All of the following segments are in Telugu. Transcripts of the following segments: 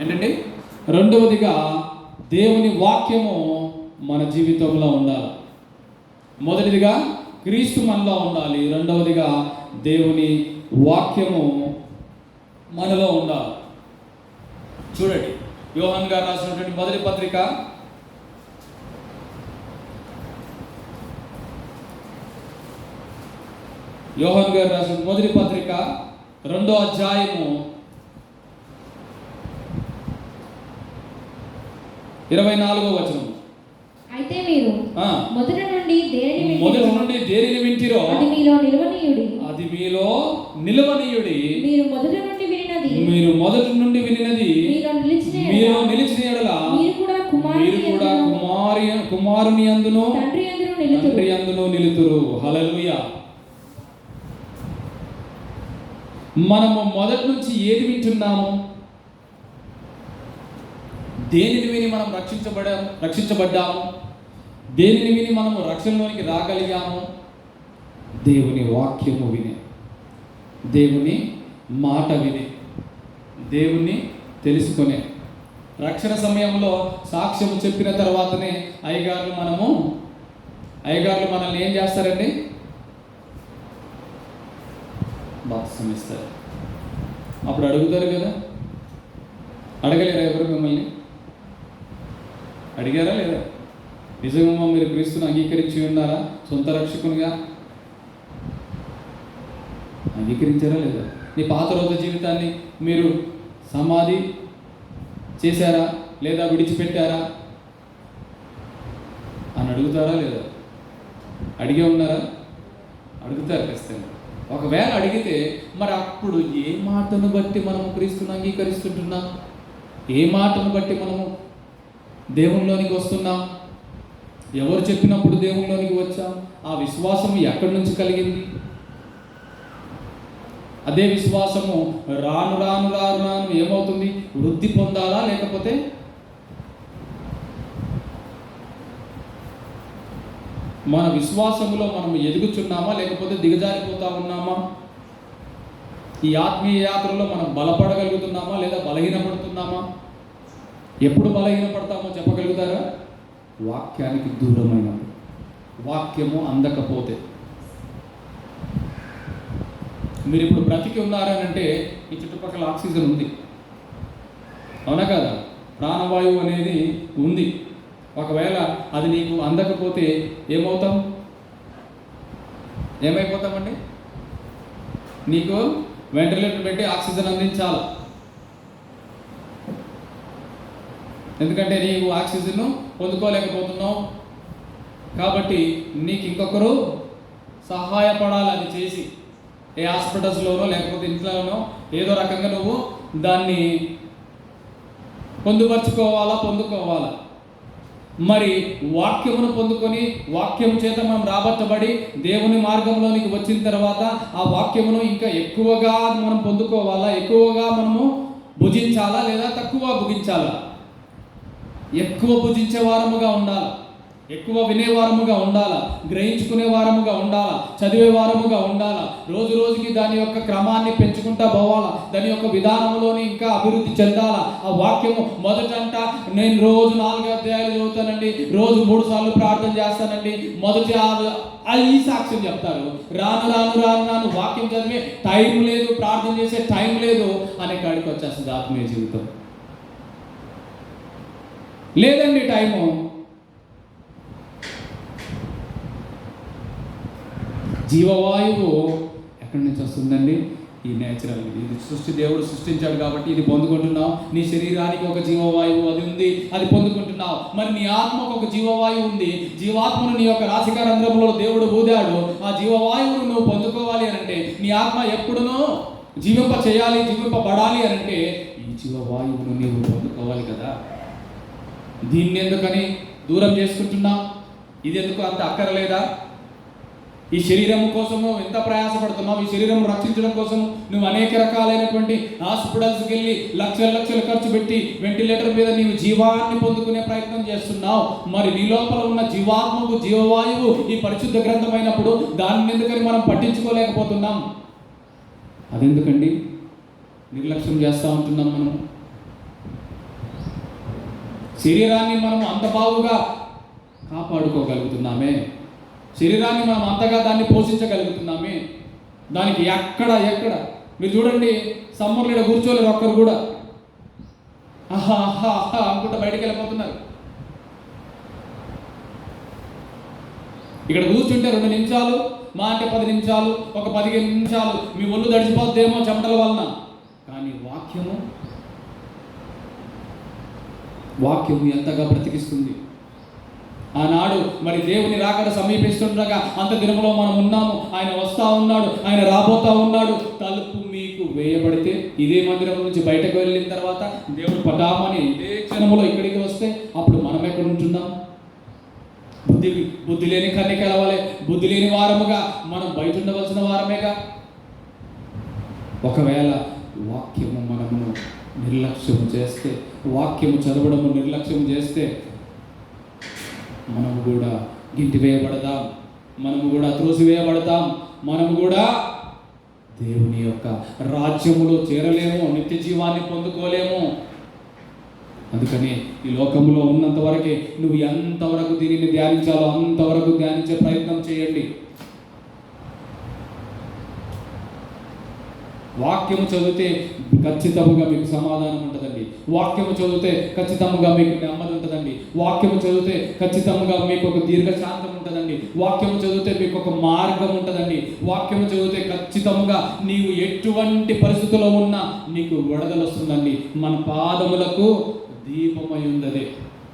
ఏంటండి? రెండవదిగా దేవుని వాక్యము మన జీవితంలో ఉండాలి. మొదటిదిగా క్రీస్తు మనలో ఉండాలి. రెండవదిగా దేవుని వాక్యము మనలో ఉండాలి. చూడండి యోహన్ గారు రాసినటువంటి మొదటి పత్రిక. యోహన్ గారు రాసిన మొదటి పత్రిక రెండో అధ్యాయము ఇరవై నాలుగో వచనం. అయితే మీరు మొదట నుండి దేనిని మొదటి నుండి దేనిని వింటిరో అది మీలో నిలవనీయుడి. అది మీలో నిలవనీయుడి. మీరు మొదట నుండి వినినది. మీరు మొదటి నుండి వినినది. మీలో నిలిచిన మీరు నిలిచిన ఎడల. మీరు కూడా మీరు కుమారుని కూడా యందును, కుమారి కుమారుని అందును. తండ్రి అందరూ నిలుతురు. తండ్రి అందును నిలుతురు. హల్లెలూయా. మనము మొదటి నుంచి ఏది వింటున్నాము? దేనిని విని మనం రక్షించబడాము రక్షించబడ్డాము? దేనిని విని మనము రక్షణలోనికి రాగలిగాము? దేవుని వాక్యము విని. దేవుని మాట విని. దేవుణ్ణి తెలుసుకునే. రక్షణ సమయంలో సాక్ష్యం చెప్పిన తర్వాతనే అయ్యగారులు మనము అయ్యగారులు మనల్ని ఏం చేస్తారండి? బాప్సం ఇస్తారు అప్పుడు అడుగుతారు కదా? అడగలేరా ఎవరు మిమ్మల్ని? అడిగారా లేదా? నిజంగా మీరు క్రీస్తుని అంగీకరించి ఉన్నారా? సొంత రక్షకునిగా? అంగీకరించారా లేదా? నీ పాత రోజు జీవితాన్ని మీరు సమాధి చేశారా లేదా విడిచిపెట్టారా? అని అడుగుతారా లేదా? అడిగే ఉన్నారా? అడుగుతారు ఖచ్చితంగా. ఒకవేళ అడిగితే మరి అప్పుడు ఏ మాటను బట్టి మనము క్రీస్తుని అంగీకరిస్తుంటున్నాం? ఏ మాటను బట్టి మనము దేవునిలోనికి వస్తున్నాం? ఎవరు చెప్పినప్పుడు దేవునిలోనికి వచ్చాం? ఆ విశ్వాసం ఎక్కడి నుంచి కలిగింది? అదే విశ్వాసము రాను రాను రాను రాను ఏమవుతుంది? వృద్ధి పొందాలా లేకపోతే మన విశ్వాసములో మనం ఎదుగుచున్నామా లేకపోతే దిగజారిపోతా ఉన్నామా? ఈ ఆత్మీయ యాత్రలో మనం బలపడగలుగుతున్నామా లేదా బలహీనపడుతున్నామా? ఎప్పుడు బలహీనపడతామో చెప్పగలుగుతారా? వాక్యానికి దూరమైనప్పుడు. వాక్యము అందకపోతే. మీరు ఇప్పుడు బ్రతికి ఉన్నారనంటే ఈ చుట్టుపక్కల ఆక్సిజన్ ఉంది. అవునా కదా? ప్రాణవాయువు అనేది ఉంది. ఒకవేళ అది నీకు అందకపోతే ఏమవుతాం? ఏమైపోతామండి? నీకు వెంటిలేటర్ పెట్టి ఆక్సిజన్ అందించాలి. ఎందుకంటే నీవు ఆక్సిజన్ను పొందుకోలేకపోతున్నావు. కాబట్టి నీకు ఇంకొకరు సహాయపడాలి అది చేసి. ఏ హాస్పిటల్స్లోనో లేకపోతే ఇంట్లోనో ఏదో రకంగా నువ్వు దాన్ని పొందుపరుచుకోవాలా పొందుకోవాలా. మరి వాక్యమును పొందుకొని వాక్యం చేత మనం రాబట్టబడి దేవుని మార్గంలోనికి వచ్చిన తర్వాత ఆ వాక్యమును ఇంకా ఎక్కువగా మనం పొందుకోవాలా ఎక్కువగా మనము భుజించాలా లేదా తక్కువ భుజించాలా? ఎక్కువ భుజించే వారముగా ఉండాలి. ఎక్కువ వినేవారముగా ఉండాలా. గ్రహించుకునే వారముగా ఉండాలా. చదివే వారముగా ఉండాలా. రోజు రోజుకి దాని యొక్క క్రమాన్ని పెంచుకుంటా పోవాలా. దాని యొక్క విధానంలోని ఇంకా అభివృద్ధి చెందాలా. ఆ వాక్యము మొదటంట నేను రోజు నాలుగు అధ్యాయాలు చదువుతానండి. రోజు మూడు సార్లు ప్రార్థన చేస్తానండి. మొదటి అది ఈ సాక్ష్యం చెప్తారు. రాను రాను రాను రాను వాక్యం చదివే టైం లేదు ప్రార్థన చేసే టైం లేదు అనే కాడికి వచ్చేస్తుంది ఆత్మీయ జీవితం. లేదండి టైము. జీవవాయువు ఎక్కడి నుంచి వస్తుందండి? ఈ నేచురల్ ఇది సృష్టి దేవుడు సృష్టించాడు కాబట్టి ఇది పొందుకుంటున్నావు. నీ శరీరానికి ఒక జీవవాయువు అది ఉంది అది పొందుకుంటున్నావు. మరి నీ ఆత్మకు ఒక జీవవాయువు ఉంది. జీవాత్మను నీ యొక్క రాసిక రంధ్రంలో దేవుడు ఊదాడు. ఆ జీవవాయువును నువ్వు పొందుకోవాలి అని అంటే నీ ఆత్మ ఎప్పుడునో జీవింప చేయాలి జీవింపబడాలి అని అంటే ఈ జీవవాయువును నీవు పొందుకోవాలి కదా. దీన్ని ఎందుకని దూరం చేసుకుంటున్నావు ఇది ఎందుకు అంత అక్కరలేదా? ఈ శరీరం కోసము ఎంత ప్రయాసపడుతున్నావు? ఈ శరీరం రక్షించడం కోసం నువ్వు అనేక రకాలైనటువంటి హాస్పిటల్స్కి వెళ్ళి లక్షల లక్షలు ఖర్చు పెట్టి వెంటిలేటర్ మీద నీవు జీవాన్ని పొందుకునే ప్రయత్నం చేస్తున్నావు. మరి నీ లోపల ఉన్న జీవాత్మకు జీవవాయువు ఈ పరిశుద్ధ గ్రంథమైనప్పుడు దాన్ని ఎందుకని మనం పట్టించుకోలేకపోతున్నాం? అదెందుకండి? నిర్లక్ష్యం చేస్తూ ఉంటున్నాం మనం శరీరాన్ని మనం అంత బాగుగా కాపాడుకోగలుగుతున్నామే. శరీరాన్ని మనం అంతగా దాన్ని పోషించగలుగుతున్నామే. దానికి ఎక్కడ ఎక్కడ? మీరు చూడండి సమ్మర్లో ఈడ కూర్చోలేరు ఒక్కరు కూడా. ఆహా ఆహా ఆహా అనుకుంటా బయటికి వెళ్ళిపోతున్నారు. ఇక్కడ కూర్చుంటే రెండు నిమిషాలు మా అంటే పది నిమిషాలు ఒక పదిహేను నిమిషాలు. మీ ఒళ్ళు దడిచిపోద్దేమో చెమటల వలన. కానీ వాక్యము వాక్యము ఎంతగా బ్రతికిస్తుంది. ఆనాడు మరి దేవుని రాకడ సమీపిస్తుండగా అంత దినములో మనం ఉన్నాము. ఆయన వస్తా ఉన్నాడు ఆయన రాబోతా ఉన్నాడు. తలుపు మీకు వేయబడితే ఇదే మందిరం నుంచి బయటకు వెళ్ళిన తర్వాత దేవుడు పటామని ఇదే క్షణములో ఇక్కడికి వస్తే అప్పుడు మనం ఎక్కడ ఉంటున్నాం? బుద్ధి బుద్ధి లేని కన్య కలవాలి బుద్ధి లేని వారముగా మనం బయట ఉండవలసిన వారమేగా? ఒకవేళ వాక్యము మనము నిర్లక్ష్యం చేస్తే వాక్యము చదవడము నిర్లక్ష్యం చేస్తే మనము కూడా గింటివేయబడదాం. మనము కూడా త్రోసివేయబడతాం. మనము కూడా దేవుని యొక్క రాజ్యములో చేరలేము నిత్య జీవాన్ని పొందుకోలేము. అందుకని ఈ లోకంలో ఉన్నంత వరకే నువ్వు ఎంతవరకు దీనిని ధ్యానించాలో అంతవరకు ధ్యానించే ప్రయత్నం చేయండి. వాక్యము చదివితే ఖచ్చితంగా మీకు సమాధానం ఉంటుందండి. వాక్యము చదివితే ఖచ్చితంగా మీకు నెమ్మది ఉంటుందండి. వాక్యము చదివితే ఖచ్చితంగా మీకు ఒక దీర్ఘశాంతం ఉంటుందండి. వాక్యము చదివితే మీకు ఒక మార్గం ఉంటుందండి. వాక్యము చదివితే ఖచ్చితంగా నీవు ఎటువంటి పరిస్థితుల్లో ఉన్నా నీకు విడదలు వస్తుందండి. మన పాదములకు దీపమై ఉన్నది.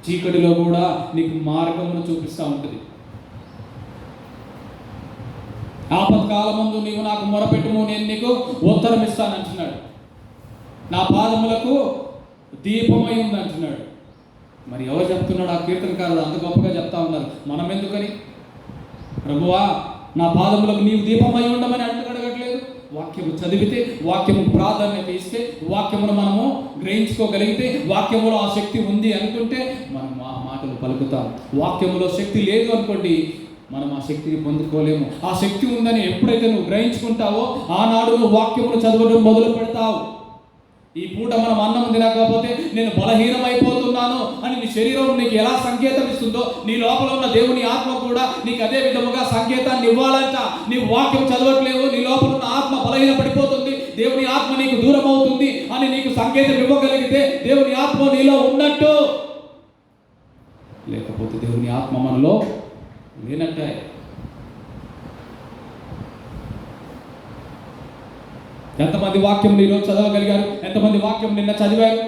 చీకటిలో కూడా నీకు మార్గమును చూపిస్తూ ఉంటుంది. ఆపత్కాలమందు నీవు నాకు మొరపెట్టుము నేను నీకు ఉత్తరం ఇస్తాను అంటున్నాడు నా పాదములకు దీపమై ఉంది అంటున్నాడు మరి ఎవరు చెప్తున్నాడు? ఆ కీర్తనకారుడు అంత గొప్పగా చెప్తా ఉన్నారు. మనం ఎందుకని? ప్రభువా నా పాదములకు నీవు దీపమై ఉండమని అడగట్లేదు. వాక్యము చదివితే వాక్యము ప్రాధాన్యత ఇస్తే వాక్యమును మనము గ్రహించుకోగలిగితే వాక్యములో ఆ శక్తి ఉంది అనుకుంటే మనం ఆ మాటలు పలుకుతాం. వాక్యములో శక్తి లేదు అనుకోండి మనం ఆ శక్తిని పొందుకోలేము. ఆ శక్తి ఉందని ఎప్పుడైతే నువ్వు గ్రహించుకుంటావో ఆనాడు నువ్వు వాక్యమును చదవడం మొదలు పెడతావు. ఈ పూట మనం అన్నం తినకపోతే నేను బలహీనమైపోతున్నాను అని నీ శరీరం నీకు ఎలా సంకేతం ఇస్తుందో నీ లోపల ఉన్న దేవుని ఆత్మ కూడా నీకు అదే విధముగా సంకేతాన్ని ఇవ్వాలంట. నీ వాక్యం చదవట్లేవు నీ లోపల ఉన్న ఆత్మ బలహీన పడిపోతుంది దేవుని ఆత్మ నీకు దూరం అవుతుంది అని నీకు సంకేతం ఇవ్వగలిగితే దేవుని ఆత్మ నీలో ఉన్నట్టు. లేకపోతే దేవుని ఆత్మ మనలో లేనట్టే ఎంతమంది వాక్యం ఈరోజు చదవగలిగారు? ఎంతమంది వాక్యం నిన్న చదివారు?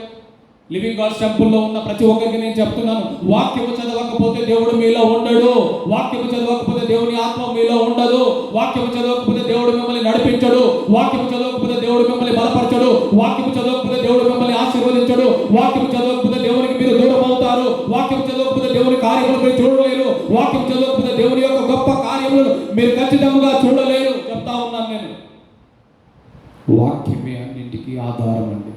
లివింగ్ గాడ్స్ టెంపుల్లో ఉన్న ప్రతి ఒక్కరికి నేను చెప్తున్నాను వాక్యము చదవకపోతే దేవుడు మీలో ఉండడు. వాక్యము చదవకపోతే దేవుని ఆత్మ మీలో ఉండదు. వాక్యము చదవకపోతే దేవుడు మిమ్మల్ని నడిపించడు. వాక్యము చదవకపోతే దేవుడు మిమ్మల్ని బలపరచడు. వాక్యము చదవకపోతే దేవుడు మిమ్మల్ని ఆశీర్వదించడు. వాక్యము చదవకపోతే దేవునికి మీరు దూరం అవుతారు వాక్యం చదవకపోతే దేవుని కార్యములు మీరు మీరు ఖచ్చితంగా చూడలేరు చెప్తా ఉన్నాను నేను. వాక్యమే అన్నింటికీ ఆధారం అండి.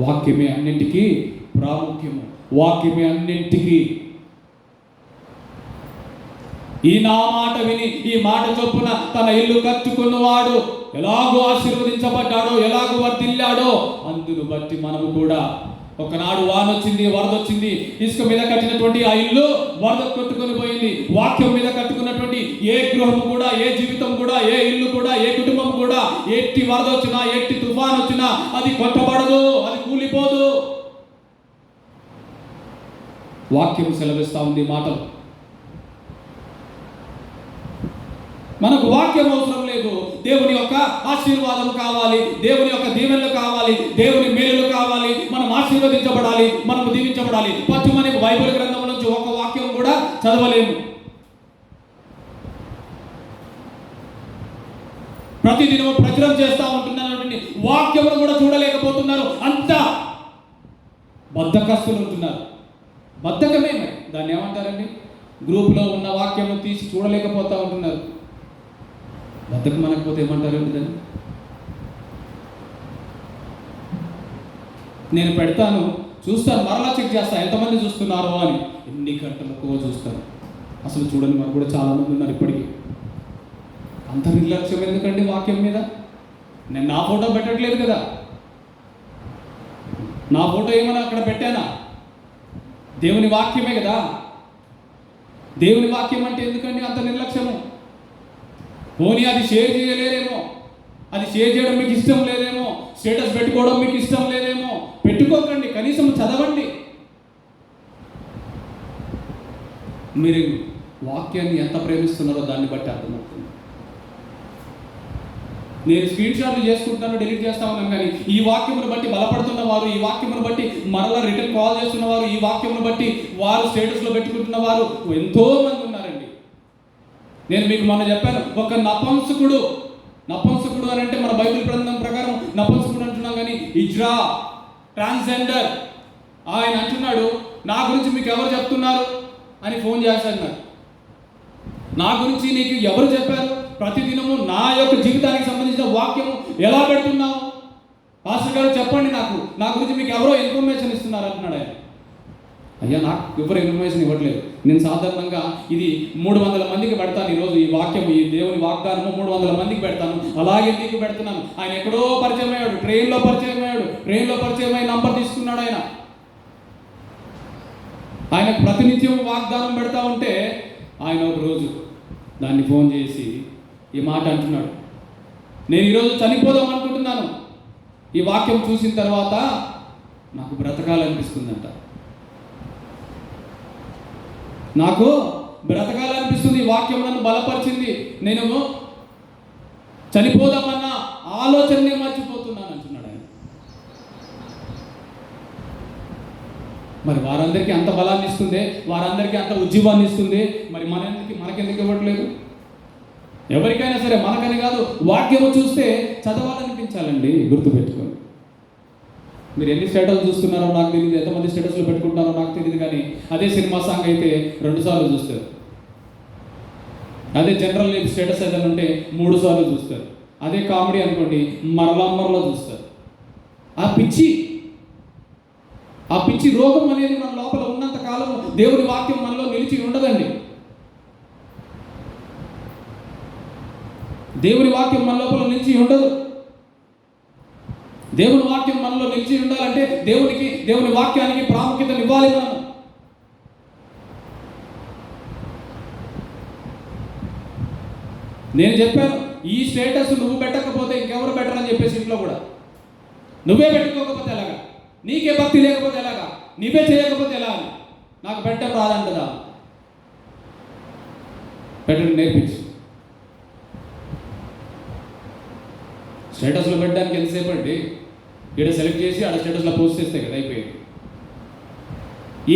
వాక్యమే అన్నింటికీ ప్రాముఖ్యము. వాక్యమే అన్నింటికీ ఈ నా మాట విని ఈ మాట చొప్పున తన ఇల్లు కట్టుకున్నవాడు ఎలాగో ఆశీర్వదించబడ్డాడో ఎలాగో వర్తిల్లాడో అందును బట్టి మనము కూడా ఒకనాడు వానొచ్చింది వరద వచ్చింది ఇసుక మీద కట్టినటువంటి ఆ ఇల్లు వరద కొట్టుకొని పోయింది. వాక్యం మీద కట్టుకున్నటువంటి ఏ గృహం కూడా ఏ జీవితం కూడా ఏ ఇల్లు కూడా ఏ కుటుంబం కూడా ఎట్టి వరద వచ్చినా ఎట్టి తుఫాన్ వచ్చినా అది కొట్టబడదు అది కూలిపోదు. వాక్యం సెలవిస్తా ఉంది మాటలు. మనకు వాక్యం అవసరం లేదు. దేవుని యొక్క ఆశీర్వాదం కావాలి. దేవుని యొక్క దీవెనలు కావాలి. దేవుని మేలులు కావాలి. మనం ఆశీర్వదించబడాలి. మనం దీవించబడాలి. పశ్చిమని మనకి బైబిల్ గ్రంథం నుంచి ఒక వాక్యం కూడా చదవలేము. ప్రతిదినం ప్రచురం చేస్తూ ఉంటున్నటువంటి వాక్యమును కూడా చూడలేకపోతున్నారు. అంత బద్ధకస్తులు ఉంటున్నారు. బద్ధకమే దాన్ని ఏమంటారండి? గ్రూప్లో ఉన్న వాక్యము తీసి చూడలేకపోతూ ఉంటున్నారు. బతుకు మనకపోతే ఏమంటారు దాన్ని నేను పెడతాను చూస్తాను మరలా చెక్ చేస్తాను ఎంతమంది చూస్తున్నారో అని. ఎన్ని గంటలకో చూస్తాను అసలు చూడండి మనకు కూడా చాలా మంది ఉన్నారు ఇప్పటికీ. అంత నిర్లక్ష్యం ఎందుకండి వాక్యం మీద? నేను నా ఫోటో పెట్టట్లేదు కదా. నా ఫోటో ఏమైనా అక్కడ పెట్టానా? దేవుని వాక్యమే కదా. దేవుని వాక్యం అంటే ఎందుకండి పోనీ అది షేర్ చేయలేరేమో? అది షేర్ చేయడం మీకు ఇష్టం లేదేమో? స్టేటస్ పెట్టుకోవడం మీకు ఇష్టం లేదేమో? పెట్టుకోకండి కనీసం చదవండి. మీరు వాక్యాన్ని ఎంత ప్రేమిస్తున్నారో దాన్ని బట్టి అర్థమవుతుంది. నేను స్క్రీన్ షాట్లు చేసుకుంటాను డిలీట్ చేస్తా ఉన్నాను కానీ ఈ వాక్యమును బట్టి బలపడుతున్న వారు ఈ వాక్యమును బట్టి మరలా రిటర్న్ కాల్ చేస్తున్న వారు ఈ వాక్యమును బట్టి వారు స్టేటస్లో పెట్టుకుంటున్న వారు ఎంతో మంది నేను మీకు మొన్న చెప్పాను ఒక నపంసకుడు నపంసకుడు అని అంటే మన బైబిల్ గ్రంథం ప్రకారం నపంసకుడు అంటున్నాం కానీ ఇజ్రా ట్రాన్స్జెండర్. ఆయన అంటున్నాడు నా గురించి మీకు ఎవరు చెప్తున్నారు అని ఫోన్ చేశాడు నాకు. నా గురించి నీకు ఎవరు చెప్పారు? ప్రతిదినము నా యొక్క జీవితానికి సంబంధించిన వాక్యము ఎలా పెడుతున్నావు? పాస్టర్ గారు చెప్పండి నాకు నా గురించి మీకు ఎవరో ఇన్ఫర్మేషన్ ఇస్తున్నారు అంటున్నాడు ఆయన. అయ్యా నాకు ఎవరు ఇన్ఫర్మేషన్ ఇవ్వట్లేదు. నేను సాధారణంగా ఇది మూడు వందల మందికి పెడతాను ఈరోజు ఈ వాక్యం ఈ దేవుని వాగ్దానము మూడు వందల మందికి పెడతాను. అలాగే నీకు పెడుతున్నాను. ఆయన ఎక్కడో పరిచయం అయ్యాడు ట్రైన్లో పరిచయం అయ్యాడు ట్రైన్లో పరిచయం అయ్యి నంబర్ తీసుకున్నాడు ఆయన. ఆయన ప్రతినిత్యం వాగ్దానం పెడతా ఉంటే ఆయన ఒక రోజు దాన్ని ఫోన్ చేసి ఈ మాట అంటున్నాడు. నేను ఈరోజు చనిపోదాం అనుకుంటున్నాను. ఈ వాక్యం చూసిన తర్వాత నాకు బ్రతకాలనిపిస్తుందంట. నాకు బ్రతకాలనిపిస్తుంది వాక్యం నన్ను బలపరిచింది. నేను చనిపోదామన్న ఆలోచననే మర్చిపోతున్నాను అంటున్నాడు ఆయన. మరి వారందరికీ అంత బలాన్ని ఇస్తుంది? వారందరికీ అంత ఉద్యమాన్ని ఇస్తుంది? మరి మనకి మనకెందుకు ఇవ్వట్లేదు? ఎవరికైనా సరే మనకని కాదు వాక్యము చూస్తే చదవాలనిపించాలండి గుర్తుపెట్టుకోండి. మీరు ఎన్ని స్టేటస్ చూస్తున్నారో నాకు తెలియదు ఎంతమంది స్టేటస్లు పెట్టుకుంటారో నాకు తెలియదు కానీ అదే సినిమా సాంగ్ అయితే రెండు సార్లు చూస్తారు. అదే జనరల్ స్టేటస్ ఏదైనా ఉంటే మూడు సార్లు చూస్తారు. అదే కామెడీ అనుకోండి మరలా మరలా చూస్తారు. ఆ పిచ్చి ఆ పిచ్చి రోగం అనేది మన లోపల ఉన్నంత కాలం దేవుని వాక్యం మనలో నిలిచి ఉండదండి. దేవుని వాక్యం మన లోపల నిలిచి ఉండదు. దేవుని వాక్యం మనలో నిలిచి ఉండాలంటే దేవునికి దేవుని వాక్యానికి ప్రాముఖ్యత ఇవ్వాలి మనం నేను చెప్పాను ఈ స్టేటస్ నువ్వు పెట్టకపోతే ఇంకెవరు పెట్టరని చెప్పేసి ఇంట్లో కూడా. నువ్వే పెట్టుకోకపోతే ఎలాగా? నీకే భక్తి లేకపోతే ఎలాగా? నువ్వే చేయకపోతే ఎలా నాకు పెట్టడం రాదంటదా? పెట్టడం నేర్పించు. స్టేటస్లో పెట్టడానికి ఎంతసేపు అండి? ఇక్కడ సెలెక్ట్ చేసి ఆడ స్టేటస్లో పోస్ట్ చేస్తే కదా అయిపోయింది.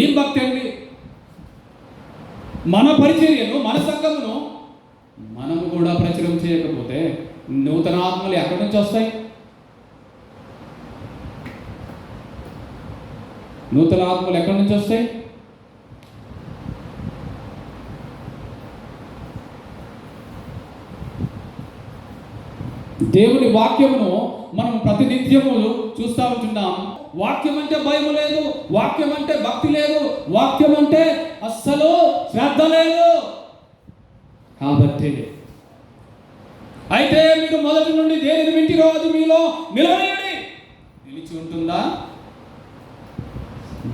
ఏం భక్తి అండి? మన పరిచర్యను మన సంఘమును మనము కూడా ప్రచురం చేయకపోతే నూతన ఆత్మలు ఎక్కడి నుంచి వస్తాయి? నూతన ఆత్మలు ఎక్కడి నుంచి వస్తాయి? దేవుని వాక్యమును మనం ప్రతినిత్యము చూస్తూ ఉంటున్నాం. వాక్యం అంటే భయం లేదు వాక్యం అంటే భక్తి లేదు వాక్యం అంటే అస్సలు శ్రద్ధ లేదు. కాబట్టి అయితే మీరు మొదటి నుండి దేనిని వింటిరో అది మీలో నిలవలేని నిలిచి ఉంటుందా?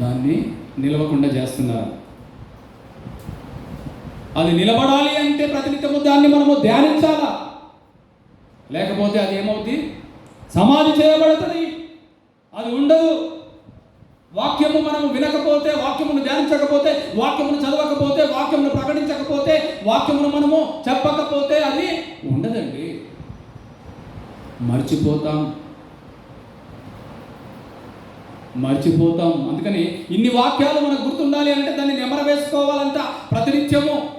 దాన్ని నిలవకుండా చేస్తున్నారు. అది నిలబడాలి అంటే ప్రతినిత్యము దాన్ని మనము ధ్యానించాలా? లేకపోతే అది ఏమవుతుంది సమాధి చేయబడుతుంది. అది ఉండదు. వాక్యము మనం వినకపోతే వాక్యమును ధ్యానించకపోతే వాక్యమును చదవకపోతే వాక్యమును ప్రకటించకపోతే వాక్యమును మనము చెప్పకపోతే అది ఉండదండి. మర్చిపోతాం. మర్చిపోతాం. అందుకని ఇన్ని వాక్యాలు మనకు గుర్తుండాలి అంటే దాన్ని నెమర వేసుకోవాలంట ప్రతినిత్యము.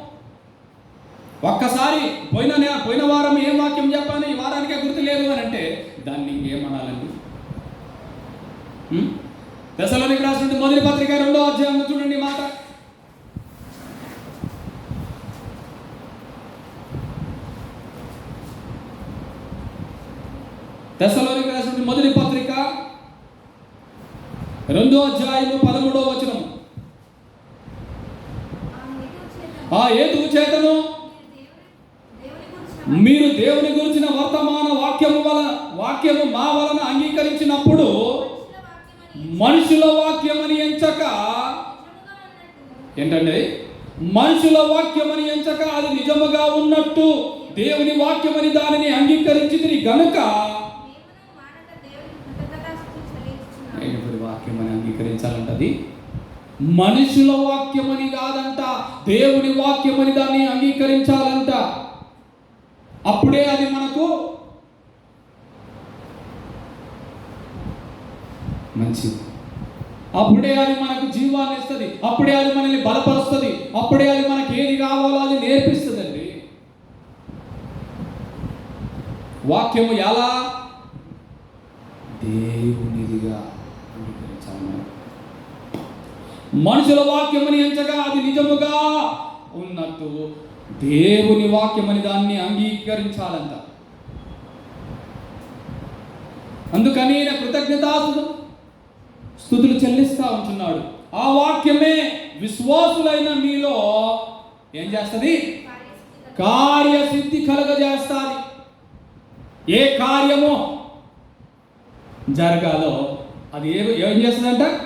ఒక్కసారి పోయిన పోయిన వారం ఏం వాక్యం చెప్పాను? ఈ వారానికే గుర్తు లేదు అని అంటే దాన్ని ఇంకేమనాలండి దశలోనికి రాసిన మొదటి పత్రిక రెండో అధ్యాయం చూడండి మాట. దశలోనికి రాసిన మొదటి పత్రిక రెండో అధ్యాయము పదమూడో వచనం. ఆ ఏతువు చేతను. మీరు దేవుని గురించిన వర్తమాన వాక్యము వలన వాక్యము మా వలన అంగీకరించినప్పుడు మనుషుల వాక్యమని ఎంచక ఏంటంటే మనుషుల వాక్యమని ఎంచక అది నిజముగా ఉన్నట్టు దేవుని వాక్యమని దానిని అంగీకరించింది గనుక వాక్యమని అంగీకరించాలంట అది మనుషుల వాక్యమని కాదంట దేవుని వాక్యమని దాన్ని అంగీకరించాలంట. అప్పుడే అది మనకు మంచిది. అప్పుడే అది మనకు జీవాన్ని ఇస్తుంది. అప్పుడే అది మనల్ని బలపరుస్తుంది. అప్పుడే అది మనకి ఏది కావాలో అది నేర్పిస్తుందండి. వాక్యము ఎలా? దేవునిదిగా మనుషుల వాక్యముని ఎంచగా అది నిజముగా ఉన్నట్టు దేవుని వాక్యమని దాన్ని అంగీకరించాలంట. అందుకని ఈయన స్థుతులు చెల్లిస్తా ఉంటున్నాడు. ఆ వాక్యమే విశ్వాసులైన మీలో ఏం చేస్తుంది? కార్యసిద్ధి కలగజేస్తుంది. ఏ కార్యము జరగాలో అది ఏ ఏం చేస్తుందంట?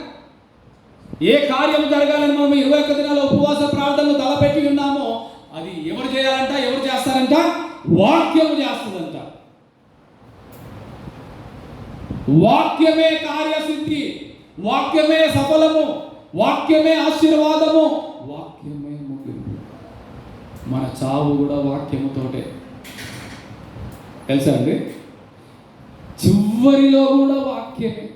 ఏ కార్యం జరగాలని మనం ఇరవై ఒక్క దినాల ఉపవాస ప్రార్థనలు తలపెట్టి ఉన్నామో అది ఎవరు చేయాలంట ఎవరు చేస్తారంట? వాక్యము చేస్తుందంట. వాక్యమే కార్యసిద్ధి వాక్యమే సఫలము వాక్యమే ఆశీర్వాదము వాక్యమే ముగింపు. మన చావు కూడా వాక్యముతోటే తెలుసా అండి? చివరిలో కూడా వాక్యమే.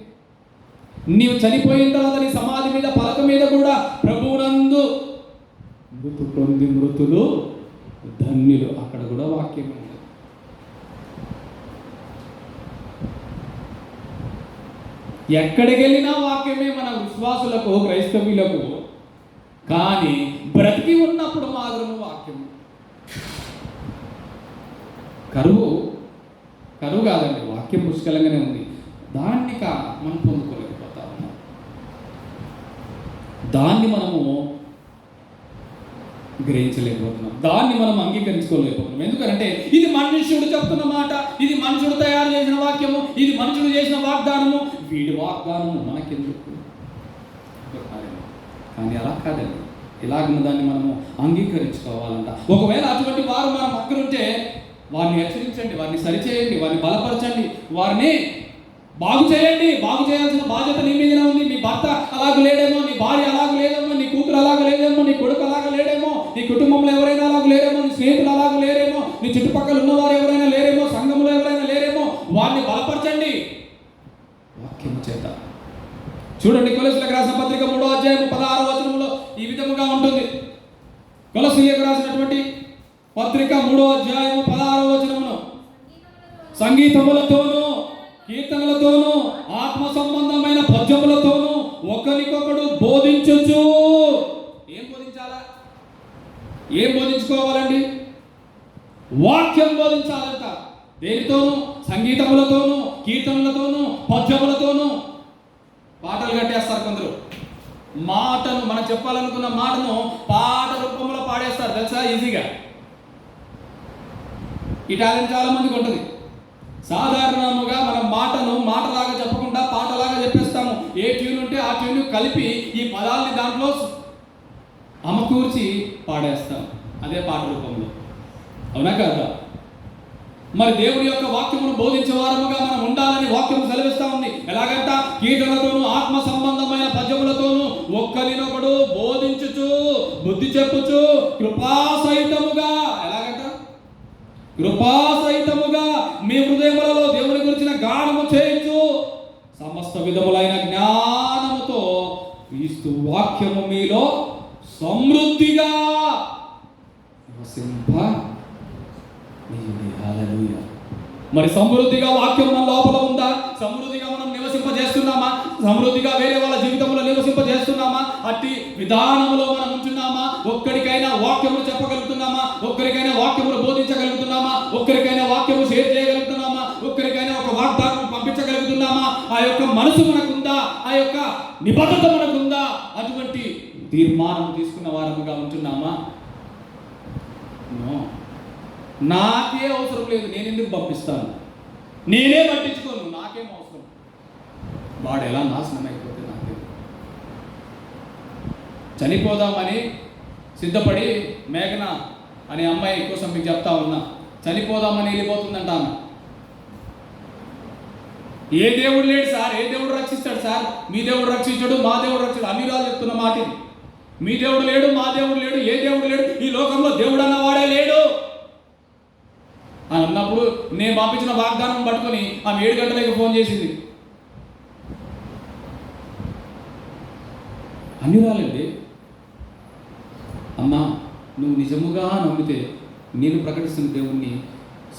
నీవు చనిపోయిన తర్వాత నీ సమాధి మీద పలక మీద కూడా ప్రభువునందు మృతు పొంది మృతులు ధన్యులు. అక్కడ కూడా వాక్యం ఉంది. ఎక్కడికి వెళ్ళినా వాక్యమే మన విశ్వాసులకు క్రైస్తవులకు. కానీ బ్రతికి ఉన్నప్పుడు మాత్రము వాక్యము. కరువు కరువు కాదండి వాక్యం పుష్కలంగానే ఉంది. దాన్ని కా మనం పొందుకోలేకపోతా ఉన్నాం దాన్ని మనము గ్రహించలేకపోతున్నాం. దాన్ని మనం అంగీకరించుకోలేకపోతున్నాం. ఎందుకంటే ఇది మనుష్యుడు చెప్తున్న మాట ఇది మనుషుడు తయారు చేసిన వాక్యము ఇది మనుషుడు చేసిన వాగ్దానము. వీడి వాగ్దానము మనకెందుకు? కానీ అలా కాదండి. ఇలాగిన దాన్ని మనము అంగీకరించుకోవాలంట. ఒకవేళ అటువంటి వారు మన పక్కన ఉంటే వారిని హెచ్చరించండి వారిని సరిచేయండి వారిని బలపరచండి వారిని బాగు చేయండి బాగు చేయాల్సిన బాధ్యత నీ మీదనే ఉంది. మీ భర్త అలాగ లేడేమో నీ భార్య అలాగ లేదేమో నీ కూతురు అలాగ లేదేమో నీ కొడుకు అలాగ లేడేమో నీ కుటుంబంలో ఎవరైనా అలాగ లేరేమో నీ స్నేహితులు అలాగ లేరేమో నీ చుట్టుపక్కల ఉన్నవారు ఎవరైనా లేరేమో సంఘంలో ఎవరైనా లేరేమో వారిని బలపరచండి. వాక్యం చేత. చూడండి కొలసులకు రాసిన పత్రిక మూడో అధ్యాయం పదహారో వచనంలో ఈ విధముగా ఉంటుంది. కొలసులకు రాసినటువంటి పత్రిక మూడో అధ్యాయము పదహారో వచనమును. సంగీతములతోనూ కీర్తనలతోనూ ఆత్మ సంబంధమైన పద్యములతోనూ ఒకరికొకడు బోధించచ్చు ఏం బోధించాలా? ఏం బోధించుకోవాలండి? వాక్యం బోధించాలంట. దేనితోనూ? సంగీతములతోనూ కీర్తనలతోనూ పద్యములతోనూ. పాటలు కట్టేస్తారు కొందరు. మాటను మనం చెప్పాలనుకున్న మాటను పాట రూపంలో పాడేస్తారు. తెలుసా? ఈజీగా. ఈ టాలెంట్ చాలా మందికి ఉంటుంది. సాధారణముగా మనం మాటను మాటలాగా చెప్పకుండా పాటలాగా చెప్పేస్తాము. ఏ ట్యూన్ ఉంటే ఆ ట్యూన్ కలిపి ఈ పదాలని దాంట్లో అమకూర్చి పాడేస్తాం. అదే పాట రూపంలో. అవునా కదా? మరి దేవుని యొక్క వాక్యమును బోధించే వారముగా మనం ఉండాలని వాక్యము సెలవిస్తా ఉంది. ఎలాగంట? కీటలతోనూ ఆత్మ సంబంధమైన పద్యములతోనూ ఒక్కరినొకడు బోధించుచు బుద్ధి చెప్పుచు కృపాసహితముగా. ఎలాగంట? కృపాసహితము సమస్త విధములైన జ్ఞానముతో క్రీస్తు వాక్యము మీలో సమృద్ధిగా నివసింప మరి సమృద్ధిగా వాక్యం మన లోపల ఉందా? సమృద్ధిగా మనం నివసింపజేస్తున్నామా? సమృద్ధిగా వేరే వాళ్ళ జీవితంలో నివసింపజేస్తున్నామా? అట్టి విధానంలో మనం ఉంటున్నామా? ఒక్కడికైనా వాక్యములు చెప్పగలుగుతున్నామా? ఒక్కరికైనా వాక్యములు బోధించగలుగుతున్నామా? ఒక్కరికైనా వాక్యము షేర్ చేయగలుగుతున్నామా? ఆ యొక్క మనసు మనకుందా? ఆ యొక్క నిబద్ధత మనకుందా? అటువంటి తీర్మానం తీసుకున్న వారముగా ఉంటున్నామా? నాకే అవసరం లేదు. నేను ఎందుకు పంపిస్తాను? నేనే పట్టించుకోను. నాకేం అవసరం? వాడు ఎలా నాశనం అయిపోతే నాకే? చనిపోదామని సిద్ధపడి మేఘన అనే అమ్మాయి కోసం మీకు చెప్తా ఉన్నా. చనిపోదామని వెళ్ళిపోతుందంట ఆమె ఏ దేవుడు లేడు సార్? ఏ దేవుడు రక్షిస్తాడు సార్? మీ దేవుడు రక్షించాడు మా దేవుడు రక్షడు అమీరాలు చెప్తున్న మాట ఇది మీ దేవుడు లేడు మా దేవుడు లేడు ఏ దేవుడు లేడు? ఈ లోకంలో దేవుడు అన్నవాడే లేడు. అని అన్నప్పుడు నేను పంపించిన వాగ్దానం పట్టుకొని ఆమె ఏడు గంటలకి ఫోన్ చేసింది. అన్ని రాలండి అమ్మా నువ్వు నిజముగా నమ్మితే నేను ప్రకటిస్తున్న దేవుణ్ణి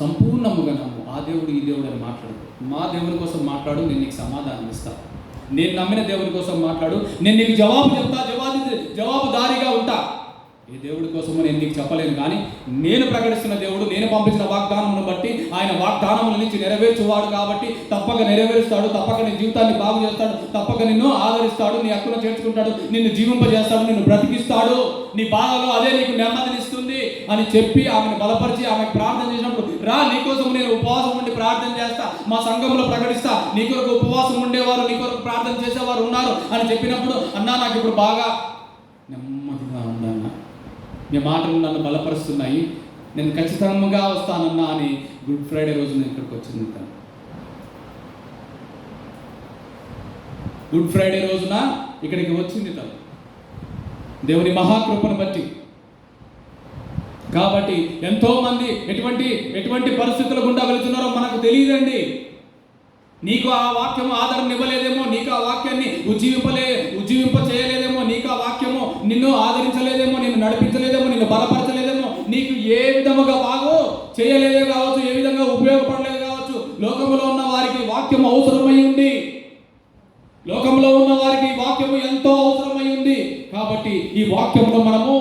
సంపూర్ణముగా ఆ దేవుడు ఈ దేవుడు అని మాట్లాడు. మా దేవుని కోసం మాట్లాడు నేను నీకు సమాధానం ఇస్తాను నేను నమ్మిన దేవుని కోసం మాట్లాడు నేను నీకు జవాబు చెప్తా జవాబు జవాబుదారీగా ఉంటా. ఏ దేవుడి కోసమో నేను నీకు చెప్పలేను కానీ నేను ప్రకటిస్తున్న దేవుడు నేను పంపించిన వాగ్దానమును బట్టి ఆయన వాగ్దానముల నుంచి నెరవేర్చువాడు కాబట్టి తప్పక నెరవేరుస్తాడు తప్పక నీ జీవితాన్ని బాగు చేస్తాడు తప్పక నిన్ను ఆదరిస్తాడు నీ హక్కును చేర్చుకుంటాడు నిన్ను జీవింపజేస్తాడు నిన్ను బ్రతికిస్తాడు నీ బాధలో అదే నీకు నెమ్మదినిస్తుంది అని చెప్పి ఆమెను బలపరిచి ఆమె ప్రార్థన చేసినప్పుడు రా నీకోసం నేను ఉపవాసం మా సంఘంలో ప్రకటిస్తా నీ కొరకు ఉపవాసం ఉండేవారు నీ కొరకు ప్రార్థన చేసేవారు ఉన్నారు అని చెప్పినప్పుడు అన్నా నాకు ఇప్పుడు బాగా నెమ్మదిగా ఉందన్న. నీ మాటలు నన్ను బలపరుస్తున్నాయి. నేను ఖచ్చితంగా వస్తానన్నా అని గుడ్ ఫ్రైడే రోజు నేను ఇక్కడికి వచ్చింది తను గుడ్ ఫ్రైడే రోజున ఇక్కడికి వచ్చింది తను దేవుని మహాకృపను బట్టి కాబట్టి ఎంతో మంది ఎటువంటి ఎటువంటి పరిస్థితుల గుండా వెళుతున్నారో మనకు తెలియదండి. నీకు ఆ వాక్యము ఆదరణ ఇవ్వలేదేమో నీకు ఆ వాక్యాన్ని ఉజ్జీవింపలే ఉజ్జీవింప చేయలేదేమో నీకు ఆ వాక్యము నిన్ను ఆదరించలేదేమో నిన్ను నడిపించలేదేమో నిన్ను బలపరచలేదేమో నీకు ఏ విధముగా బాగో చేయలేదే కావచ్చు ఏ విధంగా ఉపయోగపడలేదు కావచ్చు లోకంలో ఉన్న వారికి వాక్యం అవసరమై ఉంది లోకంలో ఉన్న వారికి వాక్యము ఎంతో అవసరమై ఉంది కాబట్టి ఈ వాక్యంలో మనము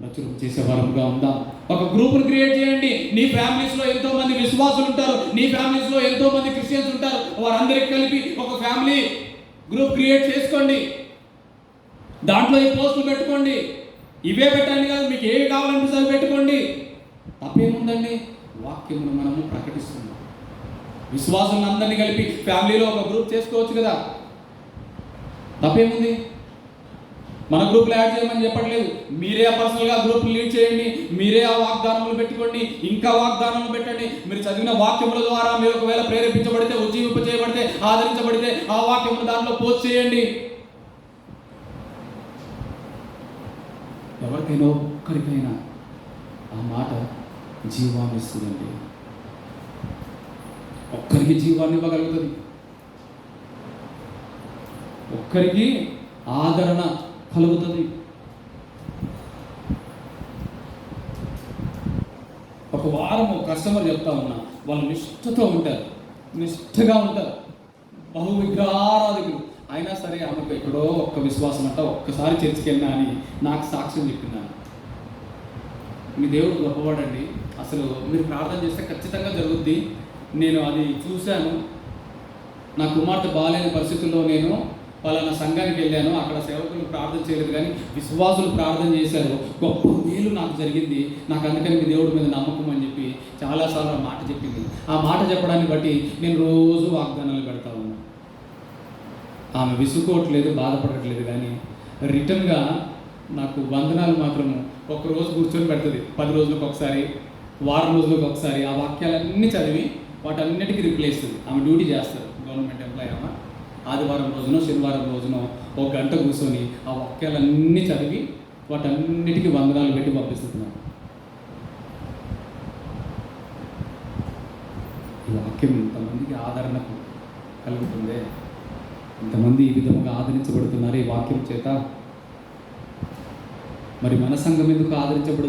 ప్రచురం చేసే వరంగా ఉందా? ఒక గ్రూప్ను క్రియేట్ చేయండి. నీ ఫ్యామిలీస్లో ఎంతో మంది విశ్వాసులు ఉంటారు నీ ఫ్యామిలీస్లో ఎంతో మంది క్రిస్టియన్స్ ఉంటారు వారందరికి కలిపి ఒక ఫ్యామిలీ గ్రూప్ క్రియేట్ చేసుకోండి. దాంట్లో ఈ పోస్టులు పెట్టుకోండి. ఇవే పెట్టండి కాదు మీకు ఏవి కావాలంటే అవి పెట్టుకోండి. తప్పేముందండి? వాక్యమును మనము ప్రకటిస్తున్నాం. విశ్వాసం అందరినీ కలిపి ఫ్యామిలీలో ఒక గ్రూప్ చేసుకోవచ్చు కదా? తప్పేముంది? మన గ్రూప్లో యాడ్ చేయమని చెప్పట్లేదు. మీరే పర్సనల్గా గ్రూప్ లీడ్ చేయండి. మీరే ఆ వాగ్దానములు పెట్టుకోండి. ఇంకా వాగ్దానములు పెట్టండి. మీరు చదివిన వాక్యముల ద్వారా మీరు ఒకవేళ ప్రేరేపించబడితే ఉజ్జీవింప చేయబడితే ఆదరించబడితే ఆ వాక్యములు దాంట్లో పోస్ట్ చేయండి. ఎవరికైనా ఒక్కరికైనా ఆ మాట జీవాన్ని ఇస్తుందండి. ఒక్కరికి జీవాన్ని ఇవ్వగలుగుతుంది. ఒక్కరికి ఆదరణ కలుగుతుంది. ఒక వారం కస్టమర్ చెప్తా ఉన్నా వాళ్ళు నిష్ఠతో ఉంటారు నిష్ఠగా ఉంటారు. బహు విగ్రహారాధికులు అయినా సరే ఆమెకు ఎక్కడో ఒక్క విశ్వాసం అంట ఒక్కసారి చర్చికి వెళ్ళినా అని నాకు సాక్ష్యం చెప్పిందాను మీ దేవుడు గొప్పవాడండి. అసలు మీరు ప్రార్థన చేస్తే ఖచ్చితంగా జరుగుద్ది. నేను అది చూశాను. నా కుమార్తె బాగాలేని పరిస్థితుల్లో నేను పలానా సంఘానికి వెళ్ళాను అక్కడ సేవకులు ప్రార్థన చేయలేదు కానీ విశ్వాసులు ప్రార్థన చేశారు. గొప్ప మేలు నాకు జరిగింది. నాకు అందుకని మీ దేవుడి మీద నమ్మకం అని చెప్పి చాలాసార్లు ఆ మాట చెప్పింది. ఆ మాట చెప్పడాన్ని బట్టి నేను రోజు వాగ్దానాలు పెడతా ఉన్నాను ఆమె విసుకోవట్లేదు బాధపడట్లేదు కానీ రిటర్న్గా నాకు వందనాలు మాత్రము ఒక రోజు కూర్చొని పెడుతుంది. పది రోజులకు ఒకసారి వారం రోజులకు ఒకసారి ఆ వాక్యాలన్నీ చదివి వాటన్నిటికీ రిప్లై ఇస్తుంది ఆమె డ్యూటీ చేస్తారు గవర్నమెంట్ ఎంప్లాయ్ అమ్మ ఆదివారం రోజునో శనివారం రోజునో ఒక గంట కూర్చొని ఆ వాక్యాలన్నీ చదివి వాటన్నిటికీ వందనాలు పెట్టి పంపిస్తున్నాను. ఈ వాక్యం ఇంతమందికి ఆదరణ కలుగుతుంది? ఇంతమంది ఈ విధముగా ఆదరించబడుతున్నారు ఈ వాక్యం చేత? మరి మన సంఘం ఎందుకు ఆదరించబడ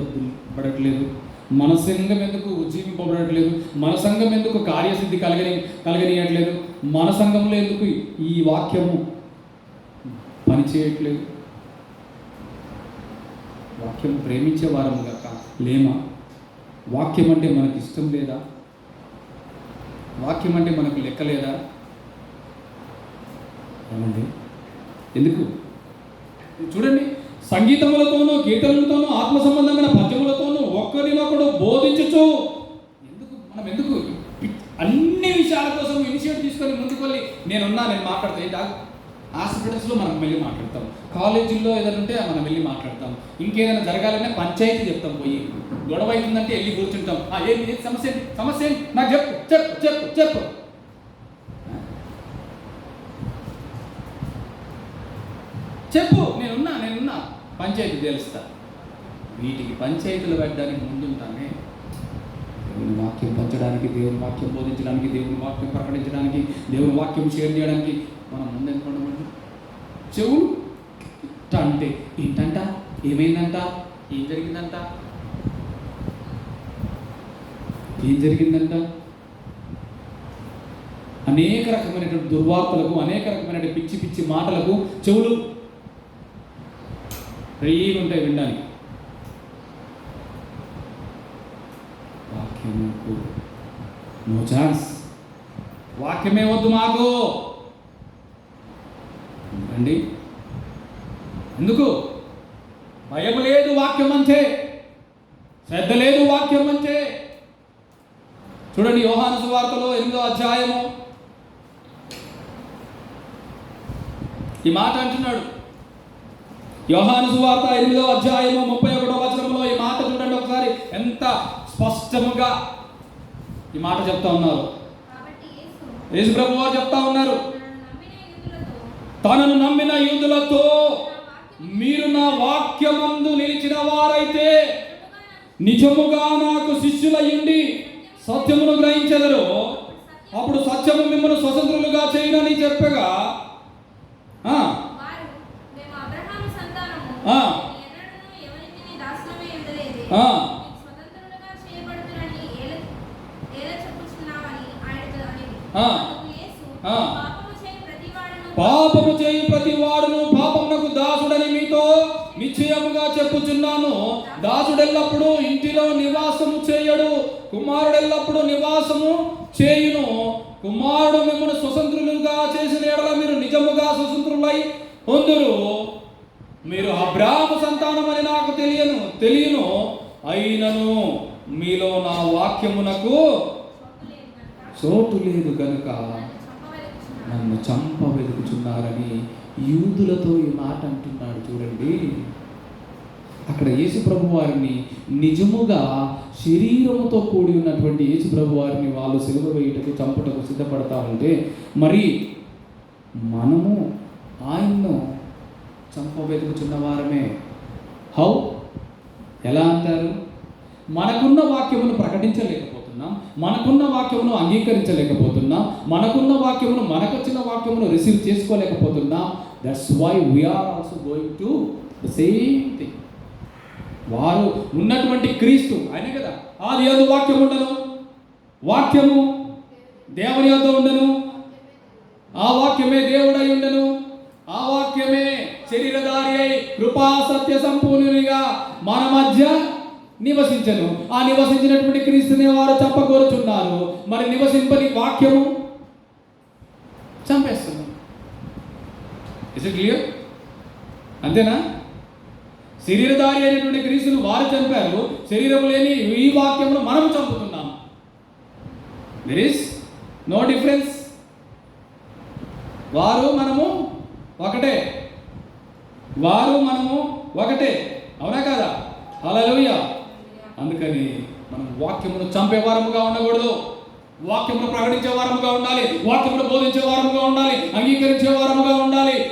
పడట్లేదు మన సంఘం ఎందుకు ఉజ్జీవింపబడట్లేదు? మన సంఘం ఎందుకు కార్యసిద్ధి కలగని కలగనీయట్లేదు? మన సంఘంలో ఎందుకు ఈ వాక్యము పనిచేయట్లేదు? వాక్యం ప్రేమించే వారం కాక లేమా? వాక్యం అంటే మనకి ఇష్టం లేదా? వాక్యం అంటే మనకు లెక్క లేదా? ఏమండి? ఎందుకు? చూడండి సంగీతములతోనూ కీర్తనలతోనూ ఆత్మ సంబంధమైన పద్యముల ఒక్కరినొకడు బోధించచ్చు ఎందుకు? మనం ఎందుకు? అన్ని విషయాల కోసం ఇనిషియేటివ్ తీసుకొని ముందుకు వెళ్ళి నేనున్నా నేను మాట్లాడతా. ఏంటా? హాస్పిటల్స్లో మనం వెళ్ళి మాట్లాడతాం. కాలేజీల్లో ఏదైనా ఉంటే మనం వెళ్ళి మాట్లాడతాం. ఇంకేదైనా జరగాలంటే పంచాయతీ చెప్తాం పోయి. గొడవ అవుతుందంటే వెళ్ళి కూర్చుంటాం. "ఆ, ఏంటి ఏంటి సమస్య సమస్య నాకు చెప్పు చెప్పు చెప్పు చెప్పు. చెప్పు నేనున్నా నేనున్నా. పంచాయతీ తెలుస్తా. వీటికి పంచాయతీలు పెట్టడానికి ముందుంటానే దేవుని వాక్యం పంచడానికి దేవుని వాక్యం బోధించడానికి దేవుని వాక్యం ప్రకటించడానికి దేవుని వాక్యం షేర్ చేయడానికి మనం ముందెందుకు చెవు ఇట్ట అంటే ఏంటంట? ఏమైందంట? ఏం జరిగిందంట? ఏం జరిగిందంట? అనేక రకమైనటువంటి దుర్వార్తలకు అనేక రకమైనటువంటి పిచ్చి పిచ్చి మాటలకు చెవులు రెయ్యిగా ఉంటాయి వినడానికి. వాక్యముకు నో ఛాన్స్ వాక్యమే వద్దు మాకు. అండి ఎందుకు? భయం లేదు వాక్యం అంతే. శ్రద్ధ లేదు వాక్యం అంతే. చూడండి యోహాను సువార్తలో ఎనిమిదో అధ్యాయము. ఈ మాట అంటున్నాడు. యోహాను సువార్త ఎనిమిదో అధ్యాయము ముప్పై ఒకటో వచనంలో ఈ మాట చూడండి ఒకసారి. ఎంత స్పష్టముగా ఈ మాట చెప్తా ఉన్నారు. యేసు ప్రభు వారు చెప్తా ఉన్నారు. తనను నమ్మిన యూదులతో మీరు నా వాక్యమందు నిలిచిన వారైతే నిజముగా నాకు శిష్యులయ్యండి సత్యమును గ్రహించెదరు. అప్పుడు సత్యము మిమ్మల్ని స్వతంత్రులుగా చేయనని చెప్పగా చేయడు. కుమారుడు ఎల్లప్పుడూ నివాసము చేయును. కుమారుడు మిమ్మల్ని స్వతంత్రులుగా చేసిన ఎడల మీరు నిజముగా స్వతంత్రులై పొందురు. మీరు అబ్రాహ్మ సంతానమని నాకు తెలియను తెలియను. అయినను మీలో నా వాక్యమునకు చోటు లేదు కనుక నన్ను నన్ను చంప వెతుకుచున్నారని యూదులతో ఈ మాట అంటున్నాడు. చూడండి. అక్కడ యేసు ప్రభు వారిని నిజముగా శరీరముతో కూడి ఉన్నటువంటి యేసు ప్రభు వారిని వాళ్ళు సిలువ వేయుటకు చంపుటకు సిద్ధపడతా ఉంటే మరి మనము ఆయన్ను చంప వెతుకుచున్న వారమే. హౌ? ఎలా అంటారు? మనకున్న వాక్యమును ప్రకటించలేకపోతున్నాం. మనకున్న వాక్యమును అంగీకరించలేకపోతున్నాం. మనకున్న వాక్యమును మనకొచ్చిన వాక్యమును receive చేసుకోలేకపోతున్నాం. That's why we're also going to the same thing వారు ఉన్నటువంటి క్రీస్తు అయినా కదా? ఆది యందు వాక్యం ఉండను వాక్యము దేవుని యొద్ద ఉండను. ఆ వాక్యమే దేవుడై ఉండను. ఆ వాక్యమే శరీరధారి అయి కృపా సత్య సంపూర్ణునిగా మన మధ్య నివసించను. ఆ నివసించినటువంటి క్రీస్తుని వారు తప్పకోరుచున్నారు మరి నివసింపని వాక్యము చంపేస్తున్నాం ఇస్ ఇట్ క్లియర్ అంతేనా? శరీరధారి అయినటువంటి క్రీస్తును వారు చంపారు. శరీరం లేని ఈ వాక్యమును మనం చంపుతున్నాం. దెర్ ఇస్ నో డిఫరెన్స్ వారు మనము ఒకటే. వారు మనము ఒకటే. అవునా కదా? హల్లెలూయా అందుకని మనం వాక్యమును చంపే వారముగా ఉండకూడదు. వాక్యమును ప్రకటించే వారముగా ఉండాలి. వాక్యమును బోధించే వారముగా ఉండాలి. అంగీకరించే వారముగా ఉండాలి.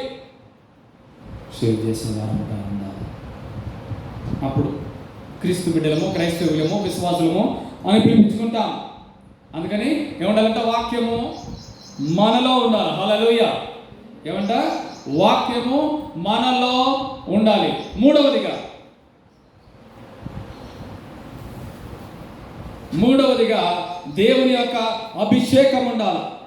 షేర్ చేసే వారముగా ఉండాలి. అప్పుడు క్రీస్తు బిడ్డలము క్రైస్తవులము విశ్వాసులము అని పిలిపించుకుంటాం అందుకని ఏముండాలంటే వాక్యము? మనలో ఉండాలి. హలలోయ ఏమంట? వాక్యము మనలో ఉండాలి. మూడవదిగా. మూడవదిగా దేవుని యొక్క అభిషేకం ఉండాలి.